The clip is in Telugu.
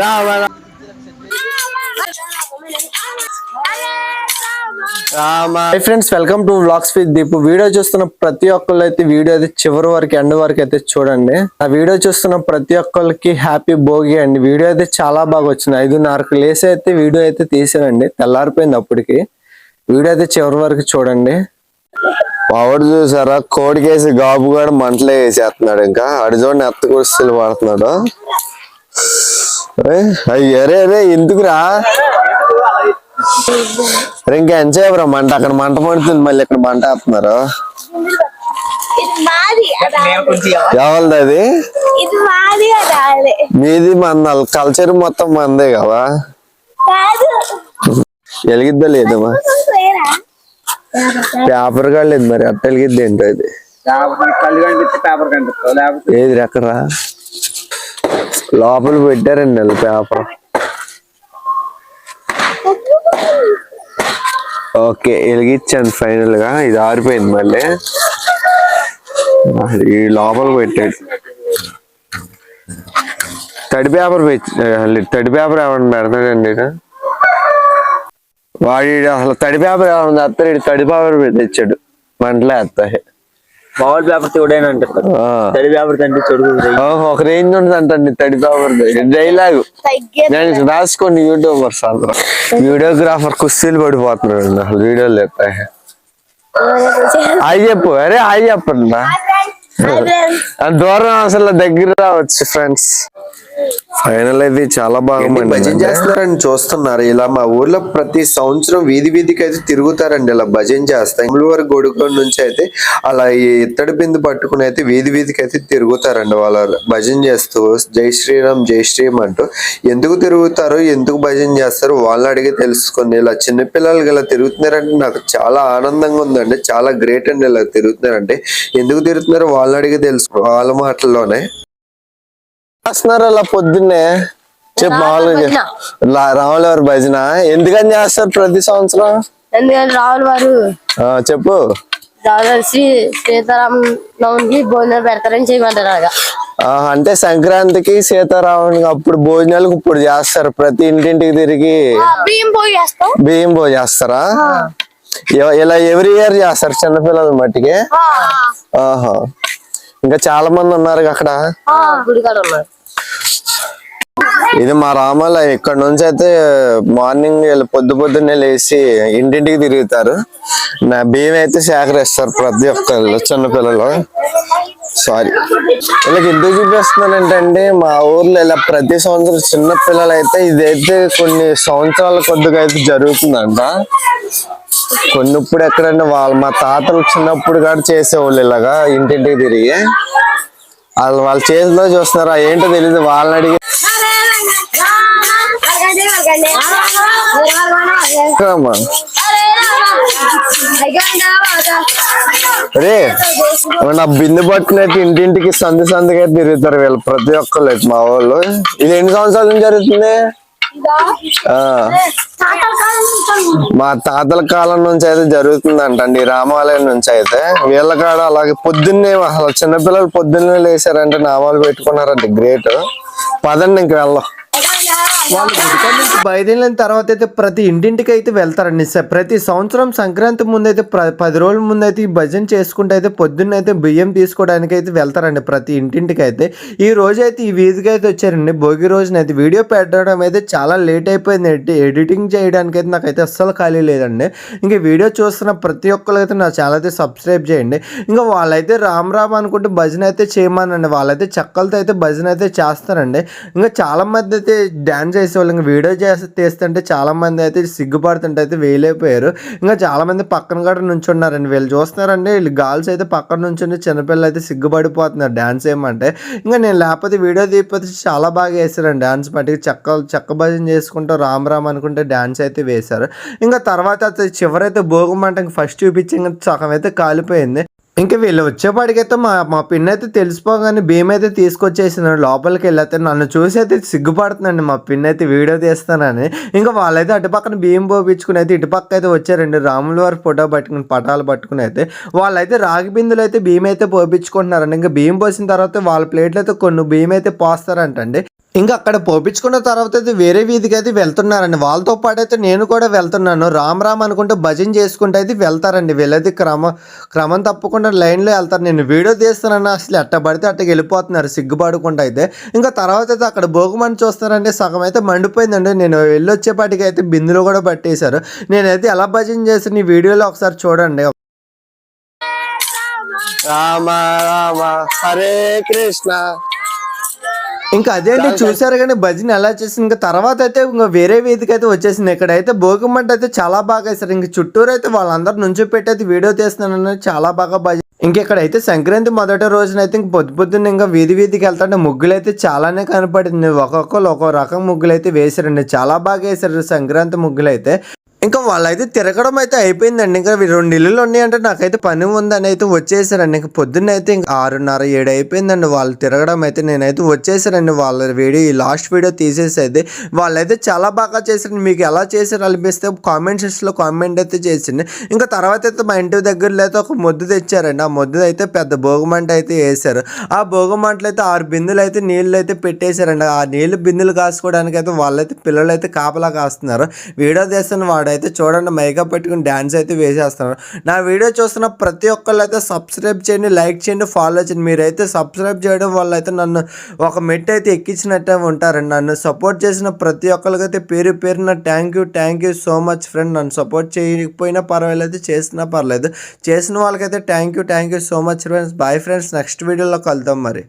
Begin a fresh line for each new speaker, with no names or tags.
Rama friends welcome to vlogs with Deep video చూస్తున్న ప్రతి ఒక్కళ్ళు అయితే వీడియో అయితే చివరి వరకు ఎండ్ వరకు అయితే చూడండి. ఆ వీడియో చూస్తున్న ప్రతి ఒక్కరికి హ్యాపీ భోగి అండి. వీడియో అయితే చాలా బాగా వచ్చింది. ఐదున్నరకు లేసి అయితే వీడియో అయితే తీసానండి. తెల్లారిపోయింది అప్పటికి. వీడియో అయితే చివరి వరకు చూడండి.
పవర్ చూసారా? కోడికేసి గాబు కూడా మంటలే వేసేస్తున్నాడు ఇంకా. అడిజోడిని ఎత్త కుర్చీలు పడుతున్నాడు అరే అరే ఎందుకురా? ఇంకా ఎంజాయ్ రా మంట? అక్కడ మంట పడుతుంది మళ్ళీ ఇక్కడ మంట వేస్తున్నారు
ఇది మాది అదాలే
ఎవరిది అది?
ఇది మాది అదాలే
మీది మన కల్చర్ మొత్తం మందే కదా.
కాదు.
వెలిగిద్దా లేదమ్మా పేపర్ కూడా లేదు మరి అట్ట వెలిగిద్ది ఏంటో ఇది ఏది ఎక్కడా లోపల పెట్టారండి వాళ్ళు పేపర్. ఓకే వెలిగించాను ఫైనల్గా. ఇది ఆరిపోయింది మళ్ళీ. ఈ లోపల పెట్టాడు తడి పేపర్ తడి పేపర్ ఏమన్నా పెడతాడండి వాడి అసలు తడి పేపర్ ఏమన్నా తెస్తాడు తడి పేపర్ తెచ్చాడు. మంటలే వేస్తాయి
మామూలు పేపర్ చూడని. తడి పేపర్ తండ్రి చూడు
ఓహో, ఒక రేంజ్ ఉంటుంది అంటండి తడి పేపర్. డైలాగ్ నేను రాసుకోండి యూట్యూబర్స్ అందరూ. వీడియోగ్రాఫర్ కుస్తీలు పడిపోతున్నాడు అండి. అసలు వీడియోలు ఎత్తాయి అయ్యి చెప్పు అరే అయ్యి చెప్పండి నా. ఆ దూరం అసలు దగ్గర రావచ్చు ఫ్రెండ్స్ ఫైనల్ అయితే చాలా బాగా
భజన చేస్తున్నారని చూస్తున్నారు. ఇలా మా ఊర్లో ప్రతి సంవత్సరం వీధి వీధికి అయితే తిరుగుతారండి. ఇలా భజన చేస్తాం ఇమ్మడివరకు గొడుగు నుంచి అయితే అలా ఈ ఇత్తడి బిందు పట్టుకుని అయితే వీధి వీధికి అయితే తిరుగుతారండి. వాళ్ళ భజన చేస్తూ జై శ్రీరామ్ జై శ్రీరామ్ అంటూ ఎందుకు తిరుగుతారో ఎందుకు భజన చేస్తారో వాళ్ళని అడిగి తెలుసుకొని ఇలా చిన్నపిల్లలకి ఇలా తిరుగుతున్నారంటే నాకు చాలా ఆనందంగా ఉందండి. చాలా గ్రేట్ అండి ఇలా తిరుగుతున్నారంటే. ఎందుకు తిరుగుతున్నారో వాళ్ళని అడిగి తెలుసుకో వాళ్ళ మాటల్లోనే.
చేస్తున్నారు అలా పొద్దున్నే. చెప్పు మామూలుగా రాముల వారి భజన. ఎందుకని చేస్తారు ప్రతి సంవత్సరం?
ఎందుకంటే రావుల వారు?
చెప్పు.
రావుల వారు శ్రీ సీతారాం నవమికి భోజనం పెడతారని చేయమంటారు అలాగా
ఆ, అంటే సంక్రాంతికి సీతారామునికి అప్పుడు భోజనాలకు ఇప్పుడు చేస్తారు. ప్రతి ఇంటింటికి తిరిగి
బియ్యం
భోజనం చేస్తారా? ఇ- ఇలా ఎవ్రీ ఇయర్ చేస్తారు చిన్నపిల్లల మట్టికి? ఆహా. ఇంకా చాలా మంది ఉన్నారు అక్కడ.
ఉన్నారు.
ఇది మా రామాలయం. ఇక్కడ నుంచి అయితే మార్నింగ్ పొద్దు పొద్దున్నే లేచి ఇంటింటికి తిరుగుతారు. నా బియ్యం అయితే సేకరిస్తారు ప్రతి ఒక్కళ్ళు చిన్నపిల్లలు సారీ వీళ్ళకి ఎందుకు చూపిస్తున్నానంటే మా ఊర్లో ఇలా ప్రతి సంవత్సరం చిన్న పిల్లలు అయితే ఇదైతే కొన్ని సంవత్సరాల కొద్దిగా అయితే జరుగుతుందంట. కొన్ని ఇప్పుడు ఎక్కడంటే వాళ్ళు మా తాతలు చిన్నప్పుడు కూడా చేసేవాళ్ళు ఇలాగా ఇంటింటికి తిరిగి. వాళ్ళు వాళ్ళ చేతిలో చూస్తున్నారు ఏంటో తెలియదు వాళ్ళని అడిగి Cama. రే నా బిందు పట్టినట్టు ఇంటింటికి సంధి సందుగా తిరుగుతారు వీళ్ళు ప్రతి ఒక్కళ్ళు అయితే మా వాళ్ళు. ఇది ఎన్ని సంవత్సరాల నుంచి జరుగుతుంది? ఆ. మా తాతల కాలం నుంచి అయితే జరుగుతుందంటండి ఈ రామాలయం నుంచి అయితే. వీళ్ళ కాడ అలాగే పొద్దున్నే అసలు చిన్నపిల్లలు పొద్దున్నే లేచారంటే నామాలు పెట్టుకున్నారంటే గ్రేట్. పదండి ఇంక వెళ్దాం
వాళ్ళు గుడికాడ నుంచి బయలుదేరిన తర్వాత అయితే ప్రతి ఇంటింటికి అయితే వెళ్తారండి. ప్రతి సంవత్సరం సంక్రాంతి ముందు అయితే పది రోజుల ముందు అయితే ఈ భజన చేసుకుంటే అయితే పొద్దున్న అయితే బియ్యం తీసుకోవడానికి అయితే వెళ్తారండి ప్రతి ఇంటింటికి అయితే. ఈ రోజు అయితే ఈ వీధికి అయితే వచ్చారండి. భోగి రోజున అయితే వీడియో పెట్టడం అయితే చాలా లేట్ అయిపోయింది. ఎడిటింగ్ చేయడానికి అయితే నాకైతే అస్సలు ఖాళీ లేదండి. ఇంకా వీడియో చూస్తున్న ప్రతి ఒక్కరు అయితే నా ఛానల్ అయితే సబ్స్క్రైబ్ చేయండి. ఇంకా వాళ్ళైతే రామ్ రామ్ అనుకుంటే భజన అయితే చేయమనండి. వాళ్ళైతే చెక్కలతో అయితే భజన అయితే చేస్తారండి. ఇంకా చాలా మంది అయితే డ్యాన్స్ చేసేవాళ్ళు. ఇంకా వీడియో చేసి తీస్తుంటే చాలామంది అయితే సిగ్గుపడుతుంటే అయితే వేయలేకపోయారు ఇంకా చాలామంది పక్కన కూడా నుంచున్నారండి. వీళ్ళు చూస్తున్నారండి వీళ్ళు గర్ల్స్ అయితే పక్కన నుంచుని చిన్నపిల్లలు అయితే సిగ్గుపడిపోతున్నారు డ్యాన్స్ ఏమంటే. ఇంకా నేను లేకపోతే వీడియో తీయకపోతే చాలా బాగా వేసారండి డ్యాన్స్ మట్టికి చెక్క చెక్క భజన చేసుకుంటూ రామ్ రామ్ అనుకుంటే డ్యాన్స్ అయితే వేశారు. ఇంకా తర్వాత అయితే చివరైతే భోగమంట ఫస్ట్ చూపించి ఇంకా సగం అయితే కాలిపోయింది. ఇంకా వీళ్ళు వచ్చేపాటికైతే మా మా పిన్ అయితే తెలిసిపోగానే భీమ్ అయితే తీసుకొచ్చేసినాడు లోపలికి వెళ్ళైతే నన్ను చూసి అయితే సిగ్గుపడుతుందండి. మా పిన్ అయితే వీడియో తీస్తానని. ఇంకా వాళ్ళైతే అటు పక్కన భీమ్ పోపించుకుని అయితే ఇటు పక్క అయితే వచ్చారండి. రాముల వారి ఫోటో పట్టుకుని పటాలు పట్టుకుని అయితే వాళ్ళైతే రాగి బిందులు అయితే భీమ్ అయితే పోపించుకుంటున్నారండి ఇంకా భీమ్ పోసిన తర్వాత వాళ్ళ ప్లేట్లు అయితే కొన్ని భీమ్ అయితే పోస్తారంటండి. ఇంకా అక్కడ పోపించుకున్న తర్వాత అయితే వేరే వీధికి అయితే వెళ్తున్నారండి. వాళ్ళతో పాటు అయితే నేను కూడా వెళ్తున్నాను. రామ్ రామ్ అనుకుంటే భజన చేసుకుంటే అయితే వెళ్తారండి. వీళ్ళైతే క్రమ క్రమం తప్పకుండా లైన్లో వెళ్తారు. నేను వీడియో తీస్తున్నాను. అసలు అట్ట పడితే అట్టకి వెళ్ళిపోతున్నారు. సిగ్గుపడకుండా అయితే. ఇంకా తర్వాత అయితే అక్కడ భోగమని చూస్తారంటే సగం అయితే మండిపోయిందండి. నేను వెళ్ళొచ్చేపాటికి అయితే బిందులు కూడా పట్టేశారు. నేనైతే ఎలా భజన చేసిన ఈ వీడియోలో ఒకసారి చూడండి.
రామ రామ హరే కృష్ణ.
ఇంకా అదే అండి చూసారు కానీ భజన ఎలా చేసింది? ఇంకా తర్వాత అయితే ఇంకా వేరే వేదిక అయితే వచ్చేసింది. ఇక్కడైతే భోగిమంట అయితే చాలా బాగా వేశారు. ఇంక చుట్టూరు అయితే వాళ్ళందరూ నుంచి పెట్టి అయితే వీడియో తీస్తున్నాను చాలా బాగా భజన ఇంకెక్కడైతే సంక్రాంతి మొదటి రోజున అయితే ఇంక పొద్దు పొద్దున్న ఇంకా వీధి వీధికి వెళ్తుంటే ముగ్గులు అయితే చాలానే కనపడింది. ఒక్కొక్కరు ఒక్కో రకం ముగ్గులు అయితే వేశారండి. చాలా బాగా వేశారు సంక్రాంతి ముగ్గులు అయితే ఇంకా వాళ్ళైతే తిరగడం అయితే అయిపోయిందండి. ఇంకా రెండు ఇల్లులు ఉన్నాయంటే నాకైతే పని ఉందని అయితే వచ్చేసారండి. ఇంకా పొద్దున్న అయితే ఇంకా ఆరున్నర ఏడు అయిపోయిందండి వాళ్ళు తిరగడం అయితే. నేనైతే వచ్చేసారండి వాళ్ళ వీడియో ఈ లాస్ట్ వీడియో తీసేసేది. వాళ్ళైతే చాలా బాగా చేశారండి. మీకు ఎలా చేశారు అనిపిస్తే కామెంట్ సెక్షన్లో కామెంట్ అయితే చేసింది ఇంకా తర్వాత అయితే మా ఇంటి దగ్గరలో అయితే ఒక ముద్దు తెచ్చారండి. ఆ ముద్దు అయితే పెద్ద భోగమంట అయితే వేశారు. ఆ భోగమంటలు అయితే ఆరు బిందులు అయితే నీళ్ళు అయితే పెట్టేశారండి. ఆ నీళ్ళు బిందులు కాసుకోవడానికి అయితే వాళ్ళైతే పిల్లలు అయితే కాపలా కాస్తున్నారు. వీడియో తీస్తున్న అయితే చూడండి మైకప్ పెట్టుకుని డ్యాన్స్ అయితే వేసేస్తున్నారు. నా వీడియో చూస్తున్న ప్రతి ఒక్కళ్ళు అయితే సబ్స్క్రైబ్ చేయండి లైక్ చేయండి ఫాలో చేయండి. మీరైతే సబ్స్క్రైబ్ చేయడం వల్ల అయితే నన్ను ఒక మెట్ అయితే ఎక్కించినట్టే ఉంటారండి నన్ను సపోర్ట్ చేసిన ప్రతి ఒక్కరికైతే పేరు పేరున thank you thank you so much friend నన్ను సపోర్ట్ చేయకపోయినా పర్వాలేదు చేసినా పర్లేదు. చేసిన వాళ్ళకైతే thank you thank you so much friends bye friends next వీడియోలో కలుద్దాం మరి.